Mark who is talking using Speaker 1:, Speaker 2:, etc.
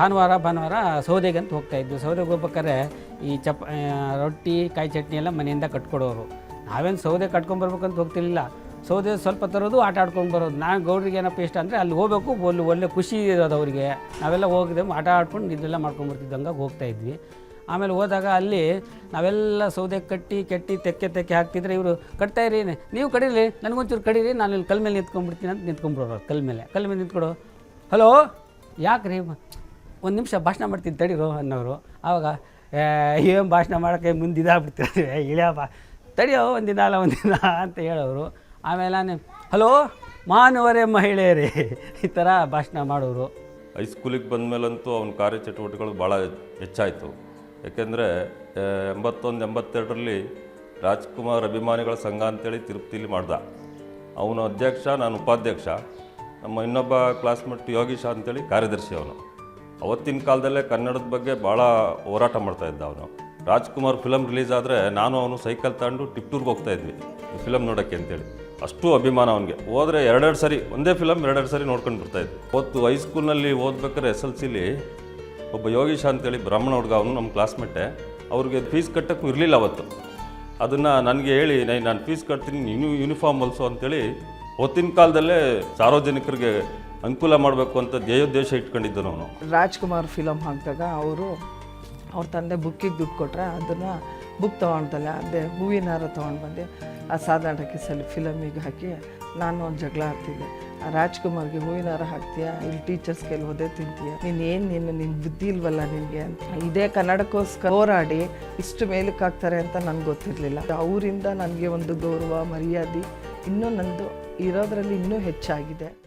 Speaker 1: ಭಾನುವಾರ ಭಾನುವಾರ ಸೌದೆಗೆ ಅಂತ ಹೋಗ್ತಾ ಇದ್ವಿ. ಸೌದೆಗೆ ಹೋಗ್ಬೇಕಾದ್ರೆ ಈ ಚಪ್ ರೊಟ್ಟಿ, ಕಾಯಿ ಚಟ್ನಿ ಎಲ್ಲ ಮನೆಯಿಂದ ಕಟ್ಕೊಡೋರು. ನಾವೇನು ಸೌದೆ ಕಟ್ಕೊಂಬರ್ಬೇಕಂತ ಹೋಗ್ತಿರ್ಲಿಲ್ಲ. ಸೌದೆ ಸ್ವಲ್ಪ ತರೋದು, ಆಟ ಆಡ್ಕೊಂಡು ಬರೋದು. ನಾನು ಗೌಡ್ರಿಗೆ ಏನಪ್ಪ ಇಷ್ಟ ಅಂದರೆ ಅಲ್ಲಿ ಹೋಗ್ಬೇಕು, ಒಳ್ಳೆ ಒಳ್ಳೆ ಖುಷಿ ಇರೋದು ಅವರಿಗೆ ನಾವೆಲ್ಲ ಹೋಗಿದೆ ಆಟ ಆಡ್ಕೊಂಡು ಇದೆಲ್ಲ ಮಾಡ್ಕೊಂಬರ್ತಿದ್ದಂಗೆ ಹೋಗ್ತಾ ಇದ್ವಿ. ಆಮೇಲೆ ಹೋದಾಗ ಅಲ್ಲಿ ನಾವೆಲ್ಲ ಸೌದೆ ಕಟ್ಟಿ, ಕೆಟ್ಟಿ, ತೆಕ್ಕೆ ತೆಕ್ಕೆ ಹಾಕ್ತಿದ್ರೆ ಇವರು, ಕಟ್ತಾ ಇರಿ, ನೀವು ಕಡೀರಿ, ನನಗೊಂಚೂರು ಕಡೀರಿ, ನಾನು ಇಲ್ಲಿ ಕಲ್ ಮೇಲೆ ನಿಂತ್ಕೊಂಡ್ಬಿಡ್ತೀನಿ ಅಂತ ನಿಂತ್ಕೊಂಡ್ಬಿಡೋರು ಕಲ್ ಮೇಲೆ. ಕಲ್ ಮೇಲೆ ನಿಂತ್ಕೊಡು. ಹಲೋ, ಯಾಕ್ರಿ? ಒಂದು ನಿಮಿಷ ಭಾಷಣ ಮಾಡ್ತೀನಿ ರೋಹನ್ ಅವರು. ಆವಾಗ ಏನು ಭಾಷಣ ಮಾಡೋಕ್ಕೆ ಮುಂದೆ ಇದಾಗ್ಬಿಡ್ತಿರ್ತೀವಿ ಬಾ ತಡಿಯೋ ಒಂದಿನ ಅಲ್ಲ ಒಂದಿನ ಅಂತ ಹೇಳೋರು ಆಮೇಲೆ ನಾನು, ಹಲೋ, ಮಾನವರೇ, ಮಹಿಳೆಯರೇ. ಈ ಥರ ಭಾಷಣ ಮಾಡೋರು.
Speaker 2: ಹೈಸ್ಕೂಲಿಗೆ ಬಂದಮೇಲಂತೂ ಅವನ ಕಾರ್ಯಚಟುವಟಿಕೆಗಳು ಭಾಳ ಹೆಚ್ಚಾಯಿತು. ಯಾಕೆಂದರೆ ಎಂಬತ್ತೊಂದು, ಎಂಬತ್ತೆರಡರಲ್ಲಿ ರಾಜ್ಕುಮಾರ್ ಅಭಿಮಾನಿಗಳ ಸಂಘ ಅಂತೇಳಿ ತಿರುಪತಿಲಿ ಮಾಡ್ದ. ಅವನು ಅಧ್ಯಕ್ಷ, ನಾನು ಉಪಾಧ್ಯಕ್ಷ. ನಮ್ಮ ಇನ್ನೊಬ್ಬ ಕ್ಲಾಸ್ಮೇಟ್ ಯೋಗೀಶ ಅಂತೇಳಿ ಕಾರ್ಯದರ್ಶಿ ಅವನು. ಅವತ್ತಿನ ಕಾಲದಲ್ಲೇ ಕನ್ನಡದ ಬಗ್ಗೆ ಭಾಳ ಹೋರಾಟ ಮಾಡ್ತಾ ಇದ್ದ ಅವನು. ರಾಜ್ಕುಮಾರ್ ಫಿಲಮ್ ರಿಲೀಸ್ ಆದರೆ ನಾನು ಅವನು ಸೈಕಲ್ ತಗೊಂಡು ಟಿಪ್ಟೂರ್ಗೆ ಹೋಗ್ತಾ ಇದ್ವಿ. ಫಿಲಮ್ ನೋಡೋಕ್ಕೆ ಅಂತೇಳಿ. ಅಷ್ಟು ಅಭಿಮಾನ ಅವನಿಗೆ. ಹೋದರೆ ಎರಡೆರಡು ಸರಿ, ಒಂದೇ ಫಿಲಮ್ ಎರಡೆರಡು ಸರಿ ನೋಡ್ಕೊಂಡು ಬರ್ತಾ ಇದ್ವಿ. ಅವತ್ತು ಹೈಸ್ಕೂಲ್ನಲ್ಲಿ ಓದ್ಬೇಕಾದ್ರೆ ಎಸ್ ಎಲ್ ಸಿಲಿ ಒಬ್ಬ ಯೋಗೀಶ ಅಂತೇಳಿ ಬ್ರಾಹ್ಮಣ ಹುಡುಗ ಅವನು, ನಮ್ಮ ಕ್ಲಾಸ್ಮೇಟೆ ಅವ್ರಿಗೆ ಫೀಸ್ ಕಟ್ಟೋಕ್ಕೂ ಇರಲಿಲ್ಲ ಅವತ್ತು. ಅದನ್ನು ನನಗೆ ಹೇಳಿ ನಾನು ಫೀಸ್ ಕಟ್ತೀನಿ ಯೂನಿಫಾರ್ಮ್ ಹೊಲಿಸು ಅಂತೇಳಿ ಹೊತ್ತಿನ ಕಾಲದಲ್ಲೇ ಸಾರ್ವಜನಿಕರಿಗೆ ಅನುಕೂಲ ಮಾಡಬೇಕು ಅಂತ ಧ್ಯೇಯೋದ್ದೇಶ ಇಟ್ಕೊಂಡಿದ್ದು ನಾನು
Speaker 3: ರಾಜ್ಕುಮಾರ್ ಫಿಲಮ್ ಹಾಕಿದಾಗ ಅವರು ಅವ್ರ ತಂದೆ ಬುಕ್ಕಿಗೆ ದುಡ್ಡು ಕೊಟ್ಟರೆ ಅದನ್ನು ಬುಕ್ ತೊಗೊಂಡಲ್ಲ ಅದೇ ಹೂವಿನ ಹಾರ ತೊಗೊಂಡು ಬಂದು. ಆ ಸಾಧಾರಣ ಕಿಸಲ್ಲಿ ಫಿಲಮಿಗೆ ಹಾಕಿ ನಾನು ಒಂದು ಜಗಳ ಆಡ್ತಿದ್ದೆ. ಆ ರಾಜ್ಕುಮಾರ್ಗೆ ಹೂವಿನ ಹಾರ ಹಾಕ್ತೀಯಾ? ಇಲ್ಲಿ ಟೀಚರ್ಸ್ ಕೈಲಿ ಓದೇ ತಿಂತೀಯ? ನೀನು ನೀನು ನಿನ್ನ ಬುದ್ಧಿ ಇಲ್ವಲ್ಲ ನಿನಗೆ ಅಂತ. ಇದೇ ಕನ್ನಡಕ್ಕೋಸ್ಕರ ಹೋರಾಡಿ ಇಷ್ಟು ಮೇಲಕ್ಕೆ ಹಾಕ್ತಾರೆ ಅಂತ ನನಗೆ ಗೊತ್ತಿರಲಿಲ್ಲ. ಅವರಿಂದ ನನಗೆ ಒಂದು ಗೌರವ, ಮರ್ಯಾದೆ ಇನ್ನೂ ನಂದು ಇರೋದ್ರಲ್ಲಿ ಇನ್ನೂ ಹೆಚ್ಚಾಗಿದೆ.